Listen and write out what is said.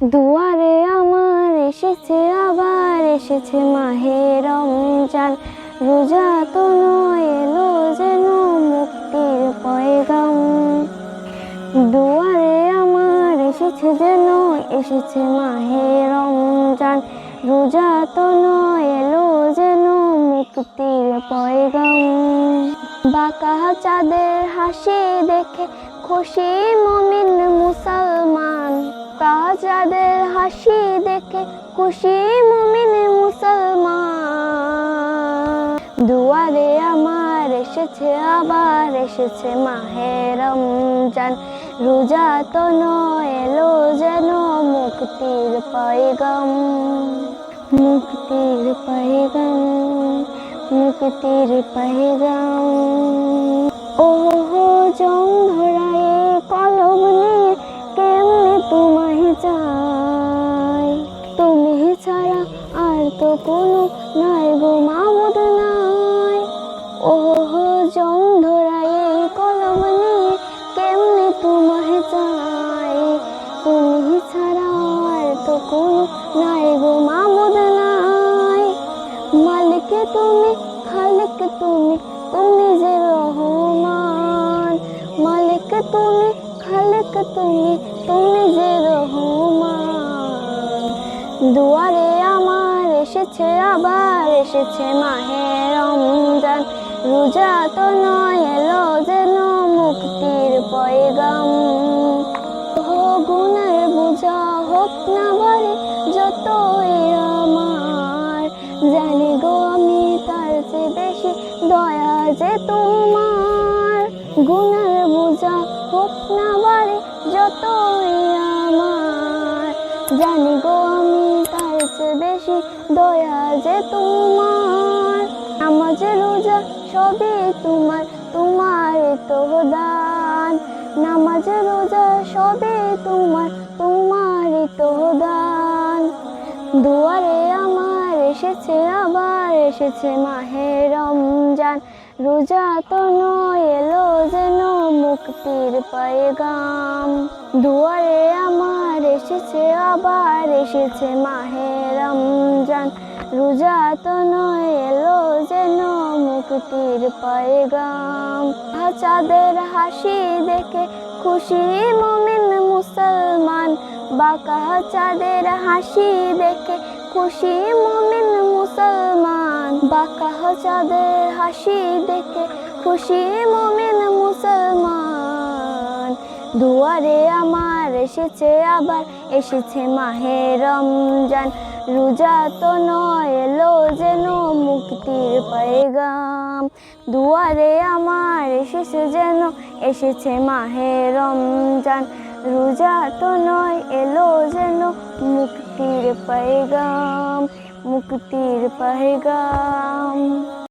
দুয়ারে আমার এসেছে, আবার এসেছে মাহে রমজান। রোজা তো নয়, এলো যেন মুক্তির পয়গাম। দুয়ারে আমার এসেছে যেন, এসেছে মাহে রমজান। রোজা তো নয় বাঁকা চাঁদের হাসি দেখে খুশি মমিন মুসলমান। কাজাদের হাসি দেখে খুশি মমিন মুসলমান। দুয়ারে আমার এসেছে, আবার এসেছে মাহে রমজান। রোজা তো এলো যেন মুক্তির পাইগম মুক্তির মুক্তির পয়গম ওহো জং ধরায়ে কলম নিয়ে কেমনে তোমায় চাই? তুমি ছাড়া আর তো কোনো নাই গো মামুদ নাই ওহো জং ধরায়ে কলম নিয়ে কেমনে তোমায় চাই? তুমি ছাড়া আর তো কোনো নাই গো মালিক তুমি খালিক তুমি তুমি যে রহমান মালিক তুমি খালিক তুমি তুমি যে রহমান দুয়ারে আমার এসেছে আবার এসেছে মাহে রমজান রোজা তো নয় এলো যেন মুক্তির পয়গাম হো গুণের বোঝা হোক না ভারী যতই যে তোমার গুণের বোঝা হোক না ভারী যতই আমার। জানি গো আমি তার চেয়ে বেশি দয়া যে তোমার। নামাজ রোজা সবই তোমার তোমার তো দান নামাজ রোজা সবই তোমার তোমার তো দান দুয়ারে আমার এসেছে, আবার এসেছে মাহে রমজান। রোজা তো এলো যেন মুক্তির পয়গাম। দুয়ারে আমার এসেছে, আবার এসেছে মাহে রমজান। রোজা তো এলো যেন মুক্তির পয়গাম। চাঁদের হাসি দেখে খুশি মমিন মুসলমান। বাঁকা চাঁদের হাসি দেখে খুশি মমিন মুসলমান, বাঁকা চাঁদের হাসি দেখে খুশি মমিন মুসলমান। দুয়ারে আমার এসেছে আবার, এসেছে মাহে রমজান। রোজা তো নয়, এলো যেন মুক্তির পয়গাম। দুয়ারে আমার এসেছে যেন, এসেছে মাহে রমজান। রোজা তো নয়, এলো যেন মুক্তির পয়গাম। মুক্তির পয়গাম